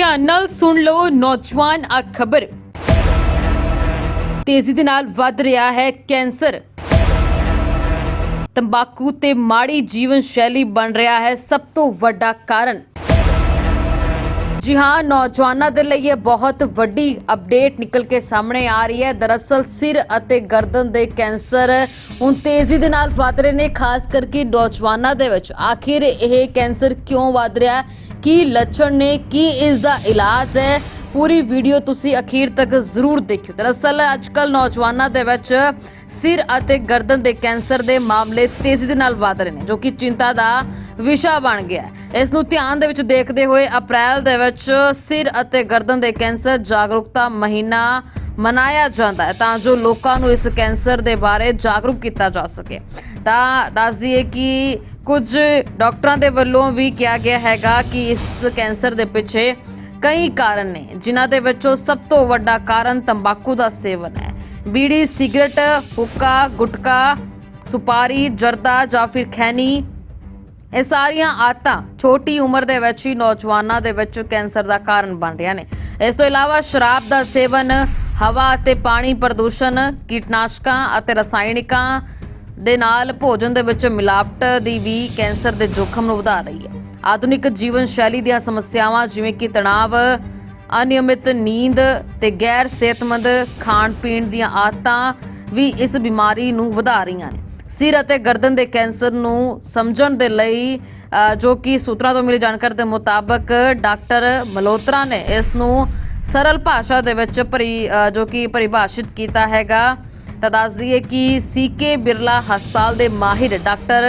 ਧਿਆਨ ਨਾਲ ਸੁਣ ਲਓ ਨੌਜਵਾਨ ਆ ਖਬਰ। ਤੇਜ਼ੀ ਦੇ ਨਾਲ ਵੱਧ ਰਿਹਾ ਹੈ ਕੈਂਸਰ। ਤੰਬਾਕੂ ਤੇ ਮਾੜੀ ਜੀਵਨ ਸ਼ੈਲੀ ਬਣ ਰਿਹਾ ਹੈ ਸਭ ਤੋਂ ਵੱਡਾ ਕਾਰਨ। ਜੀ ਹਾਂ, ਨੌਜਵਾਨਾਂ ਦੇ ਲਈ ਇਹ ਬਹੁਤ ਵੱਡੀ ਅਪਡੇਟ ਨਿਕਲ ਕੇ ਸਾਹਮਣੇ ਆ ਰਹੀ ਹੈ। ਦਰਅਸਲ ਸਿਰ ਅਤੇ ਗਰਦਨ ਦੇ ਕੈਂਸਰ ਹੁਣ ਤੇਜ਼ੀ ਦੇ ਨਾਲ ਵੱਧ ਰਹੇ ਨੇ, ਖਾਸ ਕਰਕੇ ਨੌਜਵਾਨਾਂ ਦੇ ਵਿੱਚ। ਆਖਿਰ ਇਹ ਕੈਂਸਰ ਕਿਉਂ ਵੱਧ ਰਿਹਾ ਹੈ? ਕੀ ਲੱਛਣ ਨੇ, ਕੀ ਇਸ ਦਾ ਇਲਾਜ ਹੈ, ਪੂਰੀ ਵੀਡੀਓ ਤੁਸੀਂ ਅਖੀਰ ਤੱਕ ਜ਼ਰੂਰ ਦੇਖਿਓ। ਦਰਅਸਲ ਅੱਜਕੱਲ ਨੌਜਵਾਨਾਂ ਦੇ ਵਿੱਚ ਸਿਰ ਅਤੇ ਗਰਦਨ ਦੇ ਕੈਂਸਰ ਦੇ ਮਾਮਲੇ ਤੇਜ਼ੀ ਦੇ ਨਾਲ ਵਧ ਰਹੇ ਨੇ, ਜੋ ਕਿ ਚਿੰਤਾ ਦਾ ਵਿਸ਼ਾ ਬਣ ਗਿਆ ਇਸ ਨੂੰ ਧਿਆਨ ਦੇ ਵਿੱਚ ਦੇਖਦੇ ਹੋਏ ਅਪ੍ਰੈਲ ਦੇ ਵਿੱਚ ਸਿਰ ਅਤੇ ਗਰਦਨ ਦੇ ਕੈਂਸਰ ਜਾਗਰੂਕਤਾ ਮਹੀਨਾ ਮਨਾਇਆ ਜਾਂਦਾ ਹੈ, ਤਾਂ ਜੋ ਲੋਕਾਂ ਨੂੰ ਇਸ ਕੈਂਸਰ ਦੇ ਬਾਰੇ ਜਾਗਰੂਕ ਕੀਤਾ ਜਾ ਸਕੇ। ਤਾਂ ਦੱਸ ਦਈਏ ਕਿ ਕੁਝ ਡਾਕਟਰਾਂ ਦੇ ਵੱਲੋਂ ਵੀ ਕਿਹਾ ਗਿਆ ਹੈਗਾ ਕਿ ਇਸ ਕੈਂਸਰ ਦੇ ਪਿੱਛੇ ਕਈ ਕਾਰਨ ਨੇ, ਜਿਨ੍ਹਾਂ ਦੇ ਵਿੱਚੋਂ ਸਭ ਤੋਂ ਵੱਡਾ ਕਾਰਨ ਤੰਬਾਕੂ ਦਾ ਸੇਵਨ ਹੈ। ਬੀੜੀ, ਸਿਗਰਟ ਹੁੱਕਾ ਗੁਟਕਾ, ਸੁਪਾਰੀ, ਜਰਦਾ ਜਾਂ ਫਿਰ ਖੈਨੀ ਇਹ ਸਾਰੀਆਂ ਆਦਤਾਂ ਛੋਟੀ ਉਮਰ ਦੇ ਵਿੱਚ ਹੀ ਨੌਜਵਾਨਾਂ ਦੇ ਵਿੱਚ ਕੈਂਸਰ ਦਾ ਕਾਰਨ ਬਣ ਰਹੀਆਂ ਨੇ। ਇਸ ਤੋਂ ਇਲਾਵਾ ਸ਼ਰਾਬ ਦਾ ਸੇਵਨ, ਹਵਾ ਅਤੇ ਪਾਣੀ ਪ੍ਰਦੂਸ਼ਣ, ਕੀਟਨਾਸ਼ਕਾਂ ਅਤੇ ਰਸਾਇਣਿਕਾਂ ਦੇ ਨਾਲ ਭੋਜਨ ਦੇ ਵਿੱਚ ਮਿਲਾਵਟ ਦੀ ਵੀ ਕੈਂਸਰ ਦੇ ਜੋਖਮ ਨੂੰ ਵਧਾ ਰਹੀ ਹੈ। ਆਧੁਨਿਕ ਜੀਵਨ ਸ਼ੈਲੀ ਦੀਆਂ ਸਮੱਸਿਆਵਾਂ ਜਿਵੇਂ ਕਿ ਤਣਾਅ, ਅਨਿਯਮਿਤ ਨੀਂਦ ਤੇ ਗੈਰ ਸਿਹਤਮੰਦ ਖਾਣ ਪੀਣ ਦੀਆਂ ਆਦਤਾਂ ਵੀ ਇਸ ਬਿਮਾਰੀ ਨੂੰ ਵਧਾ ਰਹੀਆਂ ਨੇ। ਸਿਰ ਅਤੇ ਗਰਦਨ ਦੇ ਕੈਂਸਰ ਨੂੰ ਸਮਝਣ ਦੇ ਲਈ ਜੋ ਕਿ ਸੂਤਰਾਂ ਤੋਂ ਮਿਲੀ ਜਾਣਕਾਰੀ ਦੇ ਮੁਤਾਬਕ ਡਾਕਟਰ ਮਲੋਤਰਾ ਨੇ ਇਸ ਨੂੰ ਸਰਲ ਭਾਸ਼ਾ ਦੇ ਵਿੱਚ ਪਰੀ ਜੋ ਕਿ ਪਰਿਭਾਸ਼ਿਤ ਕੀਤਾ ਹੈਗਾ। ਤਾਂ ਦੱਸ ਦਈਏ ਕਿ ਸੀਕੇ ਬਿਰਲਾ ਹਸਪਤਾਲ ਦੇ ਮਾਹਿਰ ਡਾਕਟਰ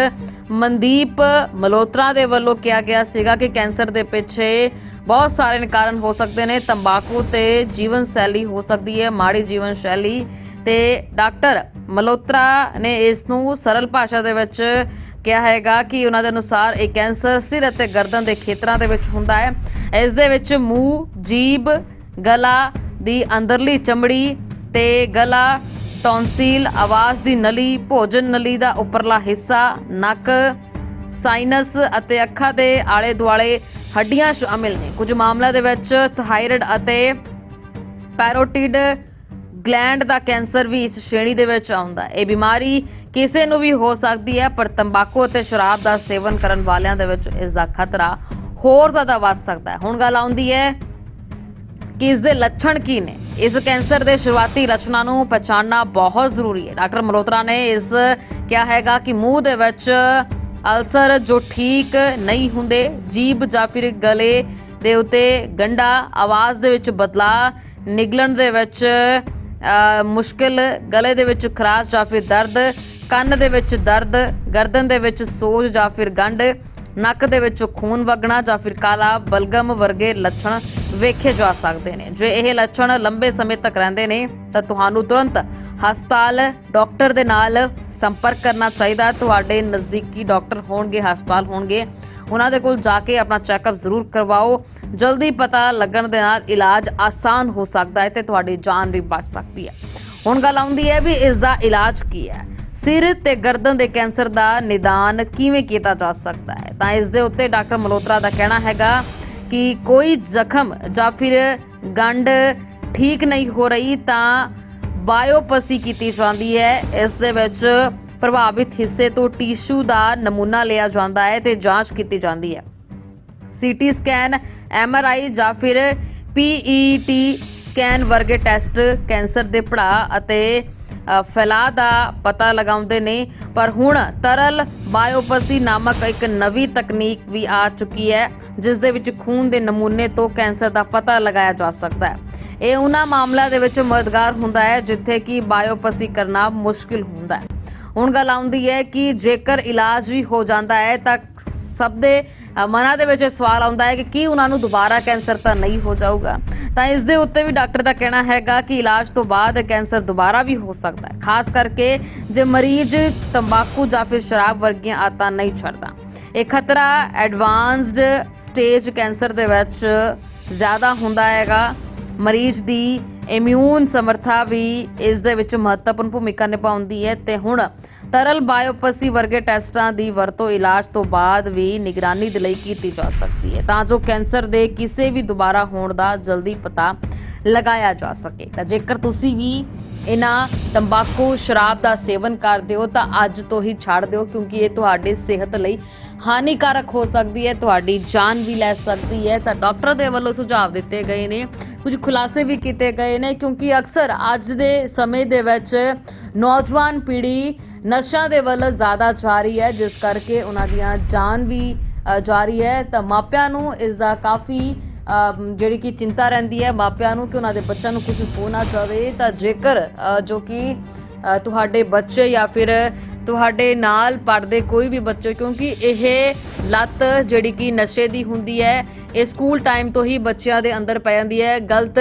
ਮਨਦੀਪ ਮਲੋਤਰਾ ਦੇ ਵੱਲੋਂ ਕਿਹਾ ਗਿਆ ਸੀਗਾ ਕਿ ਕੈਂਸਰ ਦੇ ਪਿੱਛੇ ਬਹੁਤ ਸਾਰੇ ਕਾਰਨ ਹੋ ਸਕਦੇ ਨੇ। ਤੰਬਾਕੂ ਤੇ ਜੀਵਨ ਸ਼ੈਲੀ ਹੋ ਸਕਦੀ ਹੈ, ਮਾੜੀ ਜੀਵਨ ਸ਼ੈਲੀ ਤੇ ਡਾਕਟਰ ਮਲੋਤਰਾ ਨੇ ਇਸ ਨੂੰ ਸਰਲ ਭਾਸ਼ਾ ਦੇ ਵਿੱਚ ਕਿਹਾ ਹੈਗਾ ਕਿ ਉਹਨਾਂ ਦੇ ਅਨੁਸਾਰ ਇਹ ਕੈਂਸਰ ਸਿਰ ਅਤੇ ਗਰਦਨ ਦੇ ਖੇਤਰਾਂ ਦੇ ਵਿੱਚ ਹੁੰਦਾ ਹੈ। ਇਸ ਦੇ ਵਿੱਚ ਮੂੰਹ, ਜੀਭ, ਗਲਾ ਦੀ ਅੰਦਰਲੀ ਚਮੜੀ ਤੇ ਗਲਾ ਟੌਨਸਿਲ ਆਵਾਜ਼ ਦੀ ਨਲੀ, ਭੋਜਨ ਨਲੀ ਦਾ ਉੱਪਰਲਾ ਹਿੱਸਾ, ਨੱਕ, ਸਾਈਨਸ ਅਤੇ ਅੱਖਾਂ ਦੇ ਆਲੇ ਦੁਆਲੇ ਹੱਡੀਆਂ ਸ਼ਾਮਿਲ ਨੇ। ਕੁਝ ਮਾਮਲਿਆਂ ਦੇ ਵਿੱਚ ਥਾਇਰਾਇਡ ਅਤੇ ਪੈਰੋਟਿਡ ਗਲੈਂਡ ਦਾ ਕੈਂਸਰ ਵੀ ਇਸ ਸ਼੍ਰੇਣੀ ਦੇ ਵਿੱਚ ਆਉਂਦਾ ਹੈ। ਇਹ ਬਿਮਾਰੀ ਕਿਸੇ ਨੂੰ ਵੀ ਹੋ ਸਕਦੀ ਹੈ, ਪਰ ਤੰਬਾਕੂ ਅਤੇ ਸ਼ਰਾਬ ਦਾ ਸੇਵਨ ਕਰਨ ਵਾਲਿਆਂ ਦੇ ਵਿੱਚ ਇਸ ਦਾ ਖਤਰਾ ਹੋਰ ਜ਼ਿਆਦਾ ਵੱਧ ਸਕਦਾ ਹੈ। ਹੁਣ ਗੱਲ ਆਉਂਦੀ ਹੈ ਕਿ ਇਸ ਦੇ ਲੱਛਣ ਕੀ ਨੇ? ਇਸ ਕੈਂਸਰ ਦੇ ਸ਼ੁਰੂਆਤੀ ਲੱਛਣਾਂ ਨੂੰ ਪਛਾਣਨਾ ਬਹੁਤ ਜ਼ਰੂਰੀ ਹੈ। ਡਾਕਟਰ ਮਲੋਤਰਾ ਨੇ ਇਸ ਕਿਹਾ ਹੈਗਾ ਕਿ ਮੂੰਹ ਦੇ ਵਿੱਚ ਅਲਸਰ ਜੋ ਠੀਕ ਨਹੀਂ ਹੁੰਦੇ, ਜੀਭ ਜਾਂ ਫਿਰ ਗਲੇ ਦੇ ਉੱਤੇ ਗੰਡਾ ਆਵਾਜ਼ ਦੇ ਵਿੱਚ ਬਦਲਾਅ, ਨਿਗਲਣ ਦੇ ਵਿੱਚ ਮੁਸ਼ਕਿਲ, ਗਲੇ ਦੇ ਵਿੱਚ ਖਰਾਸ਼ ਜਾਂ ਫਿਰ ਦਰਦ, ਕੰਨ ਦੇ ਵਿੱਚ ਦਰਦ, ਗਰਦਨ ਦੇ ਵਿੱਚ ਸੋਜ ਜਾਂ ਫਿਰ ਗੰਢ ਨੱਕ ਦੇ ਵਿੱਚੋਂ ਖੂਨ ਵਗਣਾ ਜਾਂ ਫਿਰ ਕਾਲਾ ਬਲਗਮ ਵਰਗੇ ਲੱਛਣ ਵੇਖੇ ਜਾ ਸਕਦੇ ਨੇ। ਜੇ ਇਹ ਲੱਛਣ ਲੰਬੇ ਸਮੇਂ ਤੱਕ ਰਹਿੰਦੇ ਨੇ, ਤਾਂ ਤੁਹਾਨੂੰ ਤੁਰੰਤ ਹਸਪਤਾਲ ਡਾਕਟਰ ਦੇ ਨਾਲ ਸੰਪਰਕ ਕਰਨਾ ਚਾਹੀਦਾ। ਤੁਹਾਡੇ ਨਜ਼ਦੀਕੀ ਡਾਕਟਰ ਹੋਣਗੇ, ਹਸਪਤਾਲ ਹੋਣਗੇ। ਉਹਨਾਂ ਦੇ ਕੋਲ ਜਾ ਕੇ ਆਪਣਾ ਚੈੱਕਅਪ ਜ਼ਰੂਰ ਕਰਵਾਓ। ਜਲਦੀ ਪਤਾ ਲੱਗਣ ਦੇ ਨਾਲ ਇਲਾਜ ਆਸਾਨ ਹੋ ਸਕਦਾ ਹੈ ਤੇ ਤੁਹਾਡੀ ਜਾਨ ਵੀ ਬਚ ਸਕਦੀ ਹੈ। ਹੁਣ ਗੱਲ ਆਉਂਦੀ ਹੈ ਵੀ ਇਸ ਦਾ ਇਲਾਜ ਕੀ ਹੈ। ਸਿਰ ਤੇ ਗਰਦਨ ਦੇ ਕੈਂਸਰ ਦਾ ਨਿਦਾਨ ਕਿਵੇਂ ਕੀਤਾ ਜਾ ਸਕਦਾ ਹੈ? ਤਾਂ ਇਸ ਦੇ ਉੱਤੇ ਡਾਕਟਰ ਮਲੋਤਰਾ ਦਾ ਕਹਿਣਾ ਹੈਗਾ ਕਿ ਕੋਈ ਜ਼ਖਮ ਜਾਂ ਫਿਰ ਗੰਢ ਠੀਕ ਨਹੀਂ ਹੋ ਰਹੀ ਤਾਂ ਬਾਇਓਪਸੀ ਕੀਤੀ ਜਾਂਦੀ ਹੈ। ਇਸ ਦੇ ਵਿੱਚ ਪ੍ਰਭਾਵਿਤ ਹਿੱਸੇ ਤੋਂ ਟਿਸ਼ੂ ਦਾ ਨਮੂਨਾ ਲਿਆ ਜਾਂਦਾ ਹੈ ਤੇ ਜਾਂਚ ਕੀਤੀ ਜਾਂਦੀ ਹੈ। ਸੀਟੀ ਸਕੈਨ ਐਮਆਰਆਈ ਜਾਂ ਫਿਰ ਪੀਈਟੀ ਸਕੈਨ ਵਰਗੇ ਟੈਸਟ ਕੈਂਸਰ ਦੇ ਪੜਾਅ ਅਤੇ ਅ, ਫੈਲਾਅ ਦਾ ਪਤਾ ਲਗਾਉਂਦੇ ਨੇ ਪਰ ਹੁਣ ਤਰਲ ਬਾਇਓਪਸੀ ਨਾਮਕ ਇੱਕ ਨਵੀਂ ਤਕਨੀਕ ਵੀ ਆ ਚੁੱਕੀ ਹੈ ਜਿਸ ਦੇ ਵਿੱਚ ਖੂਨ ਦੇ ਨਮੂਨੇ ਤੋਂ ਕੈਂਸਰ ਦਾ ਪਤਾ ਲਗਾਇਆ ਜਾ ਸਕਦਾ ਹੈ। ਇਹ ਉਹਨਾਂ ਮਾਮਲਿਆਂ ਦੇ ਵਿੱਚ ਮਦਦਗਾਰ ਹੁੰਦਾ ਹੈ ਜਿੱਥੇ ਕਿ ਬਾਇਓਪਸੀ ਕਰਨਾ ਮੁਸ਼ਕਿਲ ਹੁੰਦਾ ਹੈ। ਹੁਣ ਗੱਲ ਆਉਂਦੀ ਹੈ ਕਿ ਜੇਕਰ ਇਲਾਜ ਵੀ ਹੋ ਜਾਂਦਾ ਹੈ ਤਾਂ ਸਭ ਦੇ ਮਨਾਂ ਦੇ ਵਿੱਚ ਇਹ ਸਵਾਲ ਆਉਂਦਾ ਹੈ ਕਿ ਕੀ ਉਹਨਾਂ ਨੂੰ ਦੁਬਾਰਾ ਕੈਂਸਰ ਤਾਂ ਨਹੀਂ ਹੋ ਜਾਊਗਾ? ਤਾਂ ਇਸ ਦੇ ਉੱਤੇ ਵੀ ਡਾਕਟਰ ਦਾ ਕਹਿਣਾ ਹੈਗਾ ਕਿ ਇਲਾਜ ਤੋਂ ਬਾਅਦ ਕੈਂਸਰ ਦੁਬਾਰਾ ਵੀ ਹੋ ਸਕਦਾ ਹੈ। ਖਾਸ ਕਰਕੇ ਜੇ ਮਰੀਜ਼ ਤੰਬਾਕੂ ਜਾਂ ਫਿਰ ਸ਼ਰਾਬ ਵਰਗੀਆਂ ਆਦਤਾਂ ਨਹੀਂ ਛੱਡਦਾ। ਇਹ ਖਤਰਾ ਐਡਵਾਂਸਡ ਸਟੇਜ ਕੈਂਸਰ ਦੇ ਵਿੱਚ ਜ਼ਿਆਦਾ ਹੁੰਦਾ ਹੈਗਾ। ਮਰੀਜ਼ ਦੀ ਇਮਿਊਨ ਸਮਰੱਥਾ ਵੀ ਇਸ ਦੇ ਵਿੱਚ ਮਹੱਤਵਪੂਰਨ ਭੂਮਿਕਾ ਨਿਭਾਉਂਦੀ ਹੈ ਤੇ ਹੁਣ ਤਰਲ ਬਾਇਓਪਸੀ ਵਰਗੇ ਟੈਸਟਾਂ ਦੀ ਵਰਤੋਂ ਇਲਾਜ ਤੋਂ ਬਾਅਦ ਵੀ ਨਿਗਰਾਨੀ ਦੇ ਲਈ ਕੀਤੀ ਜਾ ਸਕਦੀ ਹੈ। ਤਾਂ ਜੋ ਕੈਂਸਰ ਦੇ ਕਿਸੇ ਵੀ ਦੁਬਾਰਾ ਹੋਣ ਦਾ ਜਲਦੀ ਪਤਾ ਲਗਾਇਆ ਜਾ ਸਕੇ। ਤਾਂ ਜੇਕਰ ਤੁਸੀਂ ਵੀ ਇਹਨਾਂ ਤੰਬਾਕੂ, ਸ਼ਰਾਬ ਦਾ ਸੇਵਨ ਕਰਦੇ ਹੋ ਤਾਂ ਅੱਜ ਤੋਂ ਹੀ ਛੱਡ ਦਿਓ ਕਿਉਂਕਿ ਇਹ ਤੁਹਾਡੇ ਸਿਹਤ ਲਈ ਹਾਨੀਕਾਰਕ ਹੋ ਸਕਦੀ ਹੈ, ਤੁਹਾਡੀ ਜਾਨ ਵੀ ਲੈ ਸਕਦੀ ਹੈ। ਤਾਂ ਡਾਕਟਰ ਦੇ ਵੱਲੋਂ ਸੁਝਾਅ ਦਿੱਤੇ ਗਏ ਨੇ, ਕੁਝ ਖੁਲਾਸੇ ਵੀ ਕੀਤੇ ਗਏ ਨੇ ਕਿਉਂਕਿ ਅਕਸਰ ਅੱਜ ਦੇ ਸਮੇਂ ਦੇ ਵਿੱਚ ਨੌਜਵਾਨ ਪੀੜ੍ਹੀ ਨਸ਼ਾ ਦੇ ਵੱਲ ਜ਼ਿਆਦਾ ਜਾ ਰਹੀ ਹੈ, ਜਿਸ ਕਰਕੇ ਉਹਨਾਂ ਦੀਆਂ ਜਾਨ ਵੀ ਜਾ ਰਹੀ ਹੈ। ਤਾਂ ਮਾਪਿਆਂ ਨੂੰ ਇਸ ਦਾ ਕਾਫੀ ਜਿਹੜੀ ਕਿ ਚਿੰਤਾ ਰਹਿੰਦੀ ਹੈ ਮਾਪਿਆਂ ਨੂੰ ਕਿ ਉਹਨਾਂ ਦੇ ਬੱਚਿਆਂ ਨੂੰ ਕੁਝ ਹੋ ਨਾ ਜਾਵੇ, ਤਾਂ ਜੇਕਰ ਜੋ ਕਿ ਤੁਹਾਡੇ ਬੱਚੇ ਜਾਂ ਫਿਰ ਤੁਹਾਡੇ ਨਾਲ ਪੜਦੇ ਕੋਈ ਵੀ ਬੱਚੇ, ਕਿਉਂਕਿ ਇਹ ਲੱਤ ਜਿਹੜੀ ਕਿ ਨਸ਼ੇ ਦੀ ਹੁੰਦੀ ਹੈ, ਇਹ ਸਕੂਲ ਟਾਈਮ ਤੋਂ ਹੀ ਬੱਚਿਆਂ ਦੇ ਅੰਦਰ ਪੈ ਜਾਂਦੀ ਹੈ, ਗਲਤ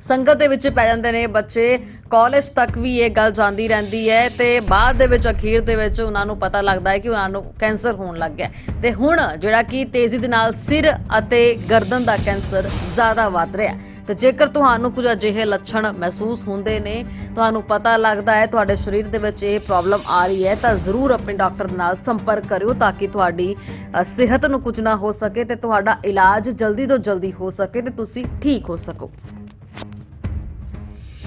ਸੰਗਤ ਦੇ ਵਿੱਚ ਪੈ ਜਾਂਦੇ ਨੇ ਬੱਚੇ। ਕਾਲਜ ਤੱਕ ਵੀ ਇਹ ਗੱਲ ਜਾਂਦੀ ਰਹਿੰਦੀ ਹੈ ਤੇ ਬਾਅਦ ਦੇ ਵਿੱਚ, ਅਖੀਰ ਦੇ ਵਿੱਚ ਉਹਨਾਂ ਨੂੰ ਪਤਾ ਲੱਗਦਾ ਹੈ ਕਿ ਉਹਨਾਂ ਨੂੰ ਕੈਂਸਰ ਹੋਣ ਲੱਗ ਗਿਆ। ਹੈ। ਤੇ ਹੁਣ ਜਿਹੜਾ ਕਿ ਤੇਜ਼ੀ ਦੇ ਨਾਲ ਸਿਰ ਅਤੇ ਗਰਦਨ ਦਾ ਕੈਂਸਰ ਜ਼ਿਆਦਾ ਵੱਧ ਰਿਹਾ ਹੈ। ਤੇ ਜੇਕਰ ਤੁਹਾਨੂੰ ਕੁਝ ਅਜਿਹੇ ਲੱਛਣ ਮਹਿਸੂਸ ਹੁੰਦੇ ਨੇ, ਤੁਹਾਨੂੰ ਪਤਾ ਲੱਗਦਾ ਹੈ, ਤੁਹਾਡੇ ਸਰੀਰ ਦੇ ਵਿੱਚ ਇਹ ਪ੍ਰੋਬਲਮ ਆ ਰਹੀ ਹੈ, ਤਾਂ ਜ਼ਰੂਰ ਆਪਣੇ ਡਾਕਟਰ ਦੇ ਨਾਲ ਸੰਪਰਕ ਕਰਿਓ ਤਾਂ ਕਿ ਤੁਹਾਡੀ ਸਿਹਤ ਨੂੰ ਕੁਝ ਨਾ ਹੋ ਸਕੇ ਤੇ ਤੁਹਾਡਾ ਇਲਾਜ ਜਲਦੀ ਤੋਂ ਜਲਦੀ ਹੋ ਸਕੇ ਤੇ ਤੁਸੀਂ ਠੀਕ ਹੋ ਸਕੋ।